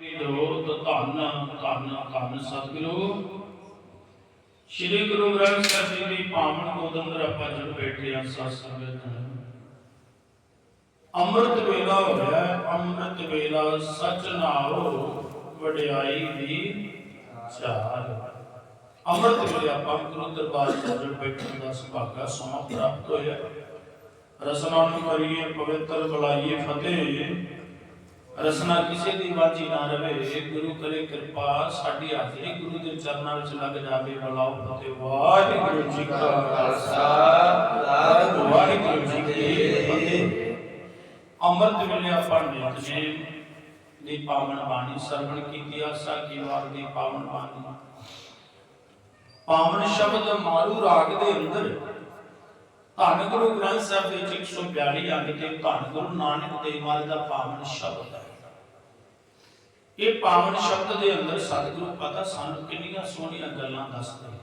ਜੋਤ ਧੰਨ ਧੰਨ ਧੰਨ ਸਤਿਗੁਰੂ। ਸ੍ਰੀ ਗੁਰੂ ਗ੍ਰੰਥ ਸਾਹਿਬ ਜੀ ਦੀ ਪਾਵਨ ਗੋਦ ਅੰਦਰ ਆਪਾਂ ਜਦ ਬੈਠੇ ਆ ਸਤ ਸੰਗਤ ਅੰਮ੍ਰਿਤ ਵੇਲਾ ਹੋਇਆ ਹੈ, ਅੰਮ੍ਰਿਤ ਵੇਲਾ ਸਚ ਨਾਉ ਵਡਿਆਈ ਦੀ ਚਾਰ ਅੰਮ੍ਰਿਤ ਵੇਲੇ ਆਪਾਂ ਗੁਰੂ ਦਰਬਾਰ ਚ ਬੈਠਣ ਦਾ ਸੁਭਾਗਾ ਸਮਾਂ ਪ੍ਰਾਪਤ ਹੋਇਆ। ਰਸਨਾ ਨੂੰ ਕਰੀਏ ਪਵਿੱਤਰ ਬੁਲਾਈਏ ਫਤਿਹ। ਰਸਨਾ ਕਿਸੇ ਦੀ ਵਾਜੀ ਨਾ ਰਵੇ। ਗੁਰੂ ਕਰੇ ਕਿਰਪਾ, ਸਾਡੀ ਹਾਜ਼ਰੀ ਗੁਰੂ ਦੇ ਚਰਨਾਂ ਵਿੱਚ ਲੱਗ ਜਾਵੇ। ਬਲਾਓ ਫਤਿਹ ਵਾਹਿਗੁਰੂ ਜੀ ਕਾ ਖਾਲਸਾ। ਵਾਹਿਗੁਰੂ ਜੀ ਕੀ ਫਤਿਹ। ਅੰਮ੍ਰਿਤ ਵੇਲੇ ਆਪਾਂ ਨਿਤਨੇਮ ਦੀ ਪਾਵਨ ਬਾਣੀ, ਸਰਵਣ ਕੀਤੀ, ਆਸਾ ਕੀ ਵਾਰ ਦੀ ਪਾਵਨ ਬਾਣੀ। ਪਾਵਨ ਸ਼ਬਦ ਮਾਰੂ ਰਾਗ ਦੇ ਅੰਦਰ। ਧੰਨ ਗੁਰੂ ਗ੍ਰੰਥ ਸਾਹਿਬ ਦੇ ਵਿੱਚ 142 ਅੰਗ ਤੇ ਧੰਨ ਗੁਰੂ ਨਾਨਕ ਦੇਵ ਮਹਾਰਾਜ ਦਾ ਪਾਵਨ ਸ਼ਬਦ ਹੈ। ਇਹ ਪਾਵਨ ਸ਼ਬਦ ਦੇ ਅੰਦਰ ਸਤਿਗੁਰੂ ਪਤਾ ਸਾਨੂੰ ਕਿੰਨੀਆਂ ਸੋਹਣੀਆਂ ਗੱਲਾਂ ਦੱਸਦੇ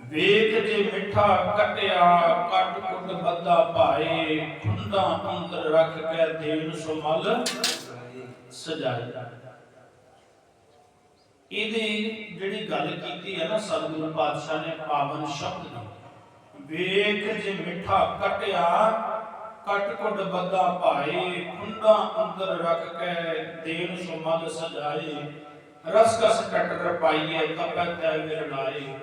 ਵੇਖ ਜੇ ਮਿੱਠਾ ਕਟਿਆ, ਕੱਟ ਕੁੱਟ ਬੱਦਾ ਭਾਏ ਖੁੰਦਾ ਅੰਦਰ ਰੱਖ ਕੇ ਦੇਨ ਸੁਮਲ ਸਜਾਇਆ ਇਹਦੀ ਜਿਹੜੀ ਗੱਲ ਕੀਤੀ ਹੈ ਨਾ ਸਤਿਗੁਰੂ ਪਾਤਸ਼ਾਹ ਨੇ ਪਾਵਨ ਸ਼ਬਦ ਦੀ, ਵੇਖ ਜੇ ਮਿੱਠਾ ਕਟਿਆ ਕਟ ਕੁੱਟ ਬੱਦਾ ਭਾਏ ਖੁੰਦਾ ਅੰਦਰ ਰੱਖ ਕੇ ਦੇਨ ਸੁਮਲ ਸਜਾਏ। ਰਸ ਕਸ ਕਟਰ ਪਾਈਏ, ਤਪੈ ਤੈ ਵਿਰਲਾਏ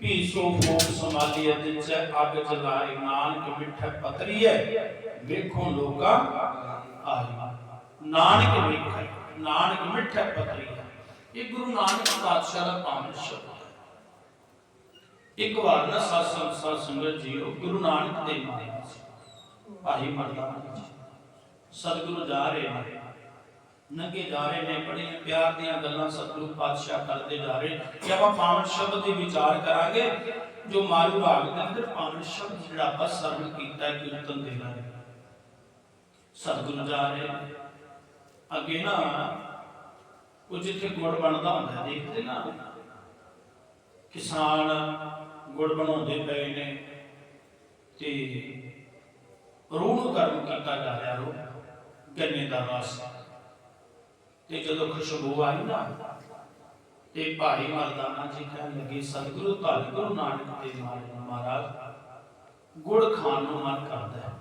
ਭੀਸੋ ਫੋਕ ਸਮਾਲੀਏ ਦਿਚ ਅੱਗ ਜਲਾਏ। ਨਾਨਕ ਮਿੱਠਾ ਪਤਰੀਏ, ਵੇਖੋ ਲੋਕਾ ਆਈ ਨਾਨਕ ਵੇਖੈ ਨਾਨਕ ਮਿੱਠਾ ਪਤਰੀਏ। ਇਹ ਗੁਰੂ ਨਾਨਕ ਪਾਤਸ਼ਾਹ ਦਾ ਪਾਵਨ ਸ਼ਬਦ ਹੈ। ਇੱਕ ਵਾਰ ਨਾ ਸਾਧ ਸੰਗਤ ਸਾਧ ਸੰਗਤ ਜੀਓ, ਗੁਰੂ ਨਾਨਕ ਦੇਵ ਮਹਾਰਾਜ ਜੀ ਭਾਈ ਮਰਦਾਨਾ ਸਤਿਗੁਰੂ ਜਾ ਰਹੇ ਨੇ। ਨੰਗੇ ਜਾ ਰਹੇ ਨੇ ਬੜੀਆਂ ਪਿਆਰ ਦੀਆਂ ਗੱਲਾਂ ਸਤਿਗੁਰੂ ਪਾਤਸ਼ਾਹ ਕਰਦੇ ਜਾ ਰਹੇ ਕਿ ਆਪਾਂ ਪਾਵਨ ਸ਼ਬਦ ਦੀ ਵਿਚਾਰ ਕਰਾਂਗੇ, ਜੋ ਮਾਰੂ ਭਾਗ ਦੇ ਅੰਦਰ ਪਾਵਨ ਸ਼ਬਦ ਜਿਹੜਾ ਆਪਾਂ ਸਰਵਣ ਕੀਤਾ ਹੈ ਕੀਰਤਨ ਦੇ ਨਾਲ। ਸਤਿਗੁਰੂ ਜਾ ਰਹੇ ਅੱਗੇ ਨਾ, ਉਹ ਜਿੱਥੇ ਗੁੜ ਬਣਦਾ ਹੁੰਦਾ, ਦੇਖਦੇ ਨਾ। ਕਿਸਾਨ ਗੁੜ ਬਣਾਉਂਦੇ ਪਏ ਨੇ ਤੇ ਰੂਹ ਨੂੰ ਗਰਮ ਕੀਤਾ ਜਾ ਰਿਹਾ ਰੂਹ, ਗੰਨੇ ਦਾ ਰਸ। ਤੇ ਜਦੋਂ ਖੁਸ਼ਬੂ ਆਈ ਨਾ, ਤੇ ਭਾਈ ਮਰਦਾਨਾ ਜੀ ਕਹਿਣ ਲੱਗੇ, ਸਤਿਗੁਰੂ ਧੰਨ ਗੁਰੂ ਨਾਨਕ ਦੇਵ ਮਹਾਰਾਜ। ਗੁੜ ਖਾਣ ਨੂੰ ਮਨ ਕਰਦਾ ਹੈ।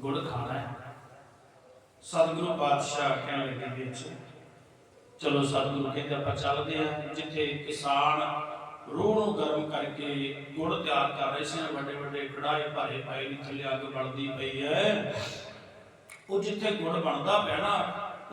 ਗੁੜ ਖਾਣਾ ਹੈ। ਸਤਿਗੁਰੂ ਪਾਤਸ਼ਾਹ ਕਹਿਣ ਲੱਗੇ ਵਿੱਚ, ਚਲੋ ਸਤਿਗੁਰੂ, ਕਹਿੰਦੇ ਆਪਾਂ ਚੱਲਦੇ ਆ ਜਿੱਥੇ ਕਿਸਾਨ ਰੂਹ ਨੂੰ ਗਰਮ ਕਰਕੇ ਗੁੜ ਤਿਆਰ ਕਰ ਰਹੇ ਸੀ, ਵੱਡੇ ਵੱਡੇ ਕੜਾਏ ਭਾਰੇ ਪਏ ਨੇ, ਥੱਲੇ ਅੱਗ ਬਲਦੀ ਪਈ ਹੈ। ਉਹ ਜਿੱਥੇ ਗੁੜ ਬਣਦਾ ਪਿਆ ਨਾ